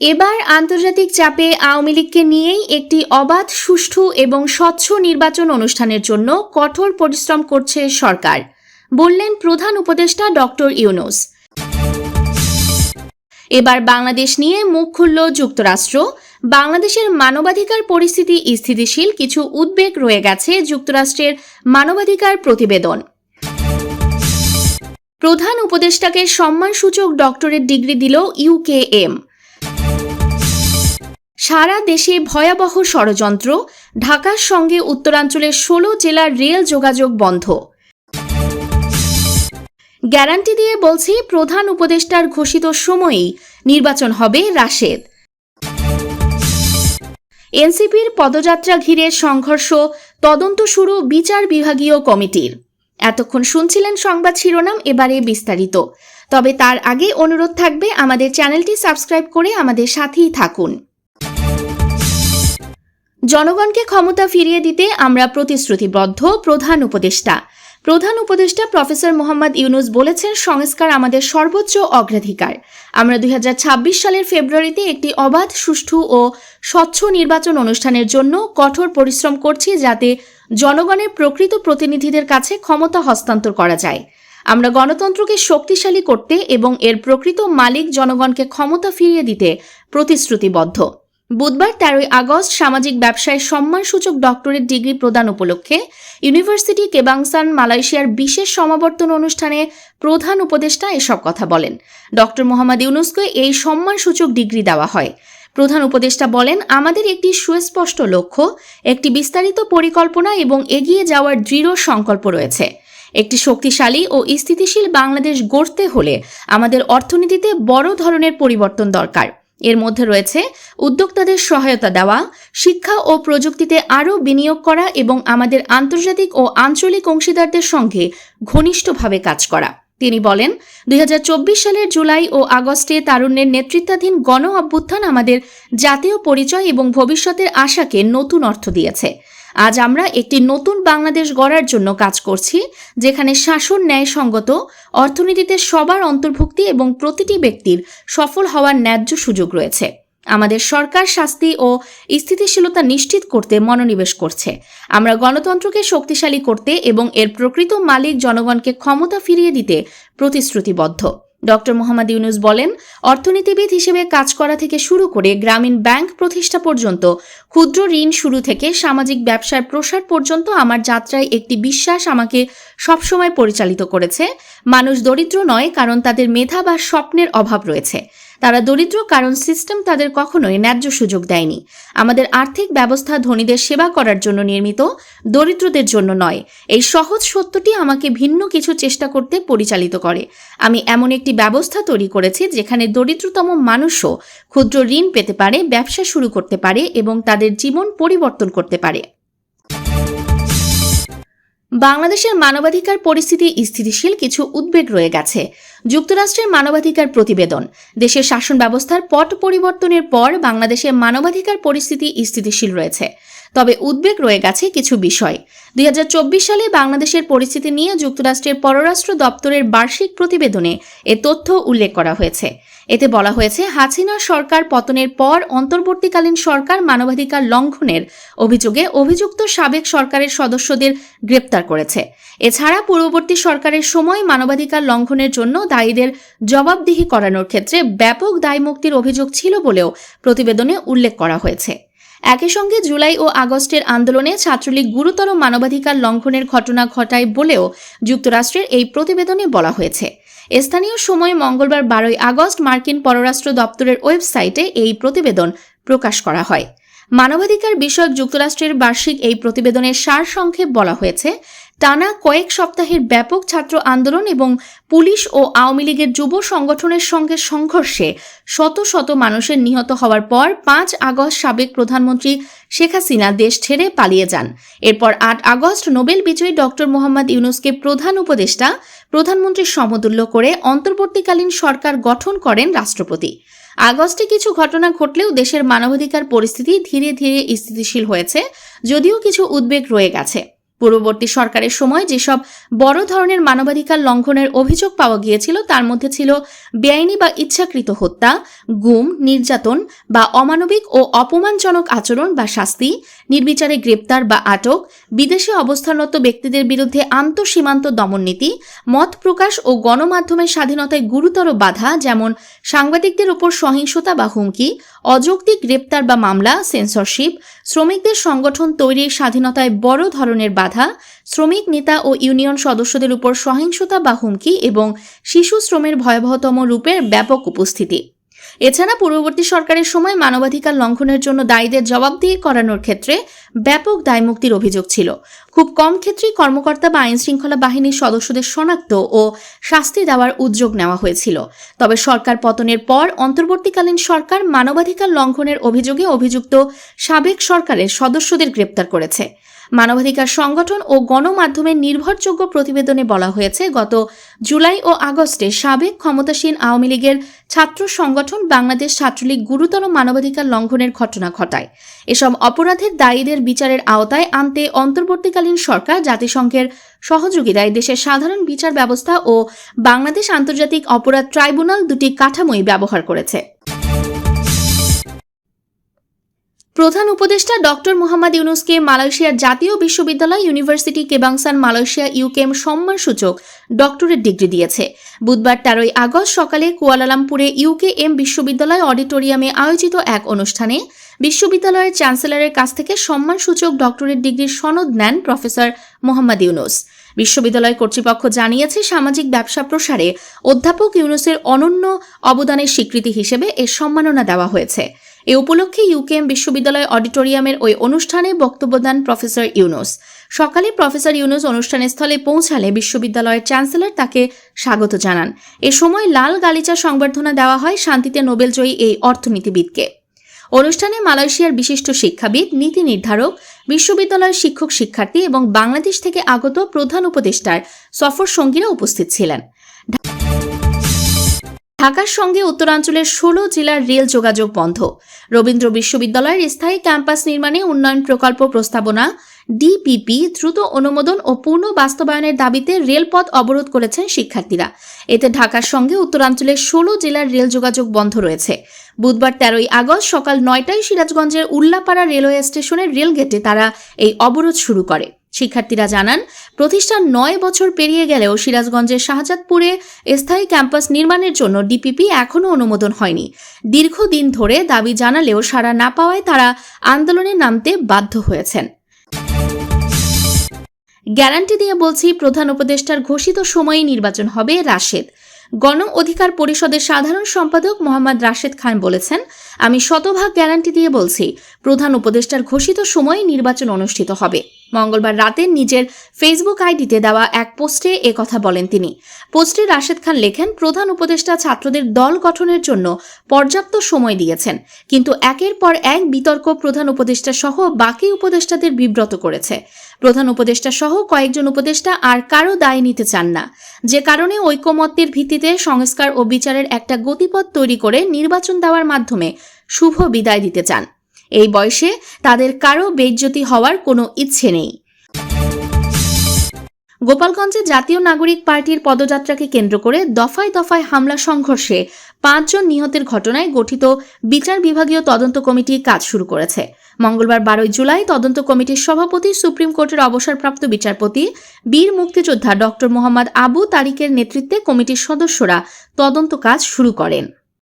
এবার আন্তর্জাতিক চাপে আওয়ামী লীগকে নিয়েই একটি অবাধ, সুষ্ঠু এবং স্বচ্ছ নির্বাচন অনুষ্ঠানের জন্য কঠোর পরিশ্রম করছে সরকার, বললেন প্রধান উপদেষ্টা ডক্টর ইউনুস। এবার বাংলাদেশ নিয়ে মুখ খুলল যুক্তরাষ্ট্র। বাংলাদেশের মানবাধিকার পরিস্থিতি স্থিতিশীল, কিছু উদ্বেগ রয়ে গেছে যুক্তরাষ্ট্রের মানবাধিকার প্রতিবেদন। প্রধান উপদেষ্টাকে সম্মানসূচক ডক্টরেট ডিগ্রি দিল ইউকেএম সারা দেশে ভয়াবহ ষড়যন্ত্র, ঢাকার সঙ্গে উত্তরাঞ্চলের ষোলো জেলার রেল যোগাযোগ বন্ধ। গ্যারান্টি দিয়ে বলছি প্রধান উপদেষ্টার ঘোষিত সময়েই নির্বাচন হবে রাশেদ। এনসিপির পদযাত্রা ঘিরে সংঘর্ষ, তদন্ত শুরু বিচার বিভাগীয় কমিটির। এতক্ষণ শুনছিলেন সংবাদ শিরোনাম, এবারে বিস্তারিত। তবে তার আগে অনুরোধ থাকবে আমাদের চ্যানেলটি সাবস্ক্রাইব করে আমাদের সাথেই থাকুন। জনগণকে ক্ষমতা ফিরিয়ে দিতে আমরা প্রতিশ্রুতিবদ্ধ প্রধান উপদেষ্টা। প্রধান উপদেষ্টা প্রফেসর মোহাম্মদ ইউনুস বলেছেন, সংস্কার আমাদের সর্বোচ্চ অগ্রাধিকার। আমরা দু হাজার ছাব্বিশ সালের ফেব্রুয়ারিতে একটি অবাধ, সুষ্ঠু ও স্বচ্ছ নির্বাচন অনুষ্ঠানের জন্য কঠোর পরিশ্রম করছি যাতে জনগণের প্রকৃত প্রতিনিধিদের কাছে ক্ষমতা হস্তান্তর করা যায়। আমরা গণতন্ত্রকে শক্তিশালী করতে এবং এর প্রকৃত মালিক জনগণকে ক্ষমতা ফিরিয়ে দিতে প্রতিশ্রুতিবদ্ধ। বুধবার তেরোই আগস্ট সামাজিক ব্যবসায় সম্মানসূচক ডক্টরেট ডিগ্রি প্রদান উপলক্ষে ইউনিভার্সিটি কেবাংসান, মালয়েশিয়ার বিশেষ সমাবর্তন অনুষ্ঠানে প্রধান উপদেষ্টা এসব কথা বলেন। ডক্টর মোহাম্মদ ইউনুসকে এই সম্মানসূচক ডিগ্রি দেওয়া হয়। প্রধান উপদেষ্টা বলেন, আমাদের একটি সুস্পষ্ট লক্ষ্য, একটি বিস্তারিত পরিকল্পনা এবং এগিয়ে যাওয়ার দৃঢ় সংকল্প রয়েছে। একটি শক্তিশালী ও স্থিতিশীল বাংলাদেশ গড়তে হলে আমাদের অর্থনীতিতে বড় ধরনের পরিবর্তন দরকার। এর মধ্যে রয়েছে উদ্যোক্তাদের সহায়তা দেওয়া, শিক্ষা ও প্রযুক্তিতে আরও বিনিয়োগ করা এবং আমাদের আন্তর্জাতিক ও আঞ্চলিক অংশীদারদের সঙ্গে ঘনিষ্ঠভাবে কাজ করা। তিনি বলেন, দুই হাজার চব্বিশ সালের জুলাই ও আগস্টে তারুণ্যের নেতৃত্বাধীন গণ অভ্যুত্থান আমাদের জাতীয় পরিচয় এবং ভবিষ্যতের আশাকে নতুন অর্থ দিয়েছে। আজ আমরা একটি নতুন বাংলাদেশ গড়ার জন্য কাজ করছি, যেখানে শাসন ন্যায়সঙ্গত, অর্থনীতিতে সবার অন্তর্ভুক্তি এবং প্রতিটি ব্যক্তির সফল হওয়ার ন্যায্য সুযোগ রয়েছে। আমাদের সরকার শাস্তি ও স্থিতিশীলতা নিশ্চিত করতে মনোনিবেশ করছে। আমরা গণতন্ত্রকে শক্তিশালী করতে এবং এর প্রকৃত মালিক জনগণকে ক্ষমতা ফিরিয়ে দিতে প্রতিশ্রুতিবদ্ধ। ডক্টর মোহাম্মদ ইউনুস বলেন, অর্থনীতিবিদ হিসেবে কাজ করা থেকে শুরু করে গ্রামীণ ব্যাংক প্রতিষ্ঠা পর্যন্ত, ক্ষুদ্র ঋণ শুরু থেকে সামাজিক ব্যবসার প্রসার পর্যন্ত আমার যাত্রায় একটি বিশ্বাস আমাকে সবসময় পরিচালিত করেছে। মানুষ দরিদ্র নয়, কারণ তাদের মেধা বা স্বপ্নের অভাব রয়েছে। তারা দরিদ্র কারণ সিস্টেম তাদের কখনোই ন্যায্য সুযোগ দেয়নি। আমাদের আর্থিক ব্যবস্থা ধনীদের সেবা করার জন্য নির্মিত, দরিদ্রদের জন্য নয়। এই সহজ সত্যটি আমাকে ভিন্ন কিছু চেষ্টা করতে পরিচালিত করে। আমি এমন একটি ব্যবস্থা তৈরি করেছি যেখানে দরিদ্রতম মানুষও ক্ষুদ্র ঋণ পেতে পারে, ব্যবসা শুরু করতে পারে এবং তাদের জীবন পরিবর্তন করতে পারে। বাংলাদেশের মানবাধিকার পরিস্থিতি স্থিতিশীল কিছু উদ্বেগ রয়ে গেছে। যুক্তরাষ্ট্রের মানবাধিকার প্রতিবেদন, দেশের শাসন ব্যবস্থার পট পরিবর্তনের পর বাংলাদেশের মানবাধিকার পরিস্থিতি স্থিতিশীল রয়েছে। তবে উদ্বেগ রয়ে গেছে কিছু বিষয়। দুই হাজার চব্বিশ সালে বাংলাদেশের পরিস্থিতি নিয়ে যুক্তরাষ্ট্রের পররাষ্ট্র দপ্তরের বার্ষিক প্রতিবেদনে এ তথ্য উল্লেখ করা হয়েছে। এতে বলা হয়েছে, হাসিনা সরকার পতনের পর অন্তর্বর্তীকালীন সরকার মানবাধিকার লঙ্ঘনের অভিযোগে অভিযুক্ত সাবেক সরকারের সদস্যদের গ্রেপ্তার করেছে। এছাড়া পূর্ববর্তী সরকারের সময় মানবাধিকার লঙ্ঘনের জন্য দায়ীদের জবাবদিহি করানোর ক্ষেত্রে ব্যাপক দায়মুক্তির অভিযোগ ছিল বলেও প্রতিবেদনে উল্লেখ করা হয়েছে। একই সঙ্গে জুলাই ও আগস্টের আন্দোলনে ছাত্রলীগ গুরুতর মানবাধিকার লঙ্ঘনের ঘটনা ঘটায় বলেও যুক্তরাষ্ট্রের এই প্রতিবেদনে বলা হয়েছে। স্থানীয় সময় মঙ্গলবার বারোই আগস্ট মার্কিন পররাষ্ট্র দপ্তরের ওয়েবসাইটে এই প্রতিবেদন প্রকাশ করা হয়। মানবাধিকার বিষয়ক যুক্তরাষ্ট্রের বার্ষিক এই প্রতিবেদনের সারসংক্ষেপ বলা হয়েছে টানা কয়েক সপ্তাহের ব্যাপক ছাত্র আন্দোলন এবং পুলিশ ও আওয়ামী লীগের যুব সংগঠনের সঙ্গে সংঘর্ষে শত শত মানুষের নিহত হওয়ার পর পাঁচ আগস্ট সাবেক প্রধানমন্ত্রী শেখ হাসিনা দেশ ছেড়ে পালিয়ে যান। এরপর আট আগস্ট নোবেল বিজয়ী ডক্টর মোহাম্মদ ইউনুসকে প্রধান উপদেষ্টা, প্রধানমন্ত্রীর সমতুল্য করে অন্তর্বর্তীকালীন সরকার গঠন করেন রাষ্ট্রপতি। আগস্টে কিছু ঘটনা ঘটলেও দেশের মানবাধিকার পরিস্থিতি ধীরে ধীরে স্থিতিশীল হয়েছে, যদিও কিছু উদ্বেগ রয়ে গেছে। পূর্ববর্তী সরকারের সময় যেসব বড় ধরনের মানবাধিকার লঙ্ঘনের অভিযোগ পাওয়া গিয়েছিল, তার মধ্যে ছিল বেআইনি বা ইচ্ছাকৃত হত্যা, গুম, নির্যাতন বা অমানবিক ও অপমানজনক আচরণ বা শাস্তি, নির্বিচারে গ্রেপ্তার বা আটক, বিদেশে অবস্থানরত ব্যক্তিদের বিরুদ্ধে আন্তঃসীমান্ত দমননীতি মত প্রকাশ ও গণমাধ্যমের স্বাধীনতায় গুরুতর বাধা যেমন সাংবাদিকদের ওপর সহিংসতা বা হুমকি, অযৌক্তিক গ্রেপ্তার বা মামলা সেন্সরশিপ শ্রমিকদের সংগঠন তৈরির স্বাধীনতায় বড় ধরনের বাধা শ্রমিক নেতা ও ইউনিয়ন সদস্যদের উপর সহিংসতা বা হুমকি এবং শিশু শ্রমের ভয়াবহতম রূপের ব্যাপক উপস্থিতি। এছাড়া পূর্ববর্তী সরকারের সময় মানবাধিকার লঙ্ঘনের জন্য দায়ীদের জবাবদিহি করানোর ক্ষেত্রে ব্যাপক দায়মুক্তির অভিযোগ ছিল। খুব কম ক্ষেত্রেই কর্মকর্তা বা আইন শৃঙ্খলা বাহিনীর সদস্যদের শনাক্ত ও শাস্তি দেওয়ার উদ্যোগ নেওয়া হয়েছিল। তবে সরকার পতনের পর অন্তর্বর্তীকালীন সরকার মানবাধিকার লঙ্ঘনের অভিযোগে অভিযুক্ত সাবেক সরকারের সদস্যদের গ্রেপ্তার করেছে। মানবাধিকার সংগঠন ও গণমাধ্যমের নির্ভরযোগ্য প্রতিবেদনে বলা হয়েছে, গত জুলাই ও আগস্টে সাবেক ক্ষমতাসীন আওয়ামী লীগের ছাত্র সংগঠন বাংলাদেশ ছাত্রলীগ গুরুতর মানবাধিকার লঙ্ঘনের ঘটনা ঘটায়। এসব অপরাধের দায়ীদের বিচারের আওতায় আনতে অন্তর্বর্তীকালীন সরকার জাতিসংঘের সহযোগিতায় দেশের সাধারণ বিচার ব্যবস্থা ও বাংলাদেশ আন্তর্জাতিক অপরাধ ট্রাইব্যুনাল দুটি কাঠামোই ব্যবহার করেছে। প্রধান উপদেষ্টা ডক্টর মোহাম্মদ ইউনুসকে মালয়েশিয়ার জাতীয় বিশ্ববিদ্যালয় ইউনিভার্সিটি কেবাংসান, মালয়েশিয়া ইউকেম সম্মানসূচক ডক্টরেট ডিগ্রি দিয়েছে। বুধবার তেরোই আগস্ট সকালে কুয়ালালামপুরে ইউকে এম বিশ্ববিদ্যালয় অডিটোরিয়ামে আয়োজিত এক অনুষ্ঠানে বিশ্ববিদ্যালয়ের চ্যান্সেলরের কাছ থেকে সম্মানসূচক ডক্টরেট ডিগ্রির সনদ নেন প্রফেসর মোহাম্মদ ইউনুস। বিশ্ববিদ্যালয় কর্তৃপক্ষ জানিয়েছে, সামাজিক ব্যবসা প্রসারে অধ্যাপক ইউনুসের অনন্য অবদানের স্বীকৃতি হিসেবে এর সম্মাননা দেওয়া হয়েছে। এ উপলক্ষে ইউকেএম বিশ্ববিদ্যালয় অডিটোরিয়ামের ওই অনুষ্ঠানে বক্তব্য দেন প্রফেসর ইউনুস। সকালে প্রফেসর ইউনুস অনুষ্ঠানের স্থলে পৌঁছালে বিশ্ববিদ্যালয়ের চ্যান্সেলর তাকে স্বাগত জানান। এ সময় লাল গালিচা সংবর্ধনা দেওয়া হয় শান্তিতে নোবেলজয়ী এই অর্থনীতিবিদকে। অনুষ্ঠানে মালয়েশিয়ার বিশিষ্ট শিক্ষাবিদ, নীতি নির্ধারক, বিশ্ববিদ্যালয়ের শিক্ষক শিক্ষার্থী এবং বাংলাদেশ থেকে আগত প্রধান উপদেষ্টার সফর সঙ্গীরা উপস্থিত ছিলেন। ঢাকার সঙ্গে উত্তরাঞ্চলের ষোলো জেলার রেল যোগাযোগ বন্ধ। রবীন্দ্র বিশ্ববিদ্যালয়ের স্থায়ী ক্যাম্পাস নির্মাণে উন্নয়ন প্রকল্প প্রস্তাবনা, ডিপিপি, দ্রুত অনুমোদন ও পূর্ণ বাস্তবায়নের দাবিতে রেলপথ অবরোধ করেছেন শিক্ষার্থীরা। এতে ঢাকার সঙ্গে উত্তরাঞ্চলের ষোলো জেলার রেল যোগাযোগ বন্ধ রয়েছে। বুধবার তেরোই আগস্ট সকাল নয়টায় সিরাজগঞ্জের উল্লাপাড়া রেলওয়ে স্টেশনের রেল গেটে তারা এই অবরোধ শুরু করে। শিক্ষার্থীরা জানান, প্রতিষ্ঠান নয় বছর পেরিয়ে গেলেও সিরাজগঞ্জের শাহজাদপুরে স্থায়ী ক্যাম্পাস নির্মাণের জন্য ডিপিপি এখনও অনুমোদন হয়নি। দীর্ঘদিন ধরে দাবি জানালেও সাড়া না পাওয়ায় তারা আন্দোলনে নামতে বাধ্য হয়েছেন। গ্যারান্টি দিয়ে বলছি, প্রধান উপদেষ্টার ঘোষিত সময়ে নির্বাচন হবে রাশেদ। গণ অধিকার পরিষদের সাধারণ সম্পাদক মোহাম্মদ রাশেদ খান বলেছেন, আমি শতভাগ গ্যারান্টি দিয়ে বলছি, প্রধান উপদেষ্টার ঘোষিত সময়ে নির্বাচন অনুষ্ঠিত হবে। মঙ্গলবার রাতে নিজের ফেসবুক আইডিতে দেওয়া এক পোস্টে কথা বলেন তিনি। পোস্টে রাশেদ খান লেখেন, প্রধান উপদেষ্টা ছাত্রদের দল গঠনের জন্য পর্যাপ্ত সময় দিয়েছেন, কিন্তু একের পর এক বিতর্ক প্রধান উপদেষ্টা সহ বাকি উপদেষ্টাদের বিব্রত করেছে। প্রধান উপদেষ্টা সহ কয়েকজন উপদেষ্টা আর কারও দায় নিতে চান না। যে কারণে ঐকমত্যের ভিত্তিতে সংস্কার ও বিচারের একটা গতিপথ তৈরি করে নির্বাচন দেওয়ার মাধ্যমে শুভ বিদায় দিতে চান। এই বয়সে তাদের কারও বেজ্জতি হওয়ার কোনো ইচ্ছে নেই। গোপালগঞ্জে জাতীয় নাগরিক পার্টির পদযাত্রাকে কেন্দ্র করে দফায় দফায় হামলা সংঘর্ষে পাঁচজন নিহতের ঘটনায় গঠিত বিচার বিভাগীয় তদন্ত কমিটি কাজ শুরু করেছে। মঙ্গলবার বারোই জুলাই তদন্ত কমিটির সভাপতি, সুপ্রিম কোর্টের অবসরপ্রাপ্ত বিচারপতি, বীর মুক্তিযোদ্ধা ডক্টর মোহাম্মদ আবু তারিকের নেতৃত্বে কমিটির সদস্যরা তদন্ত কাজ শুরু করেন।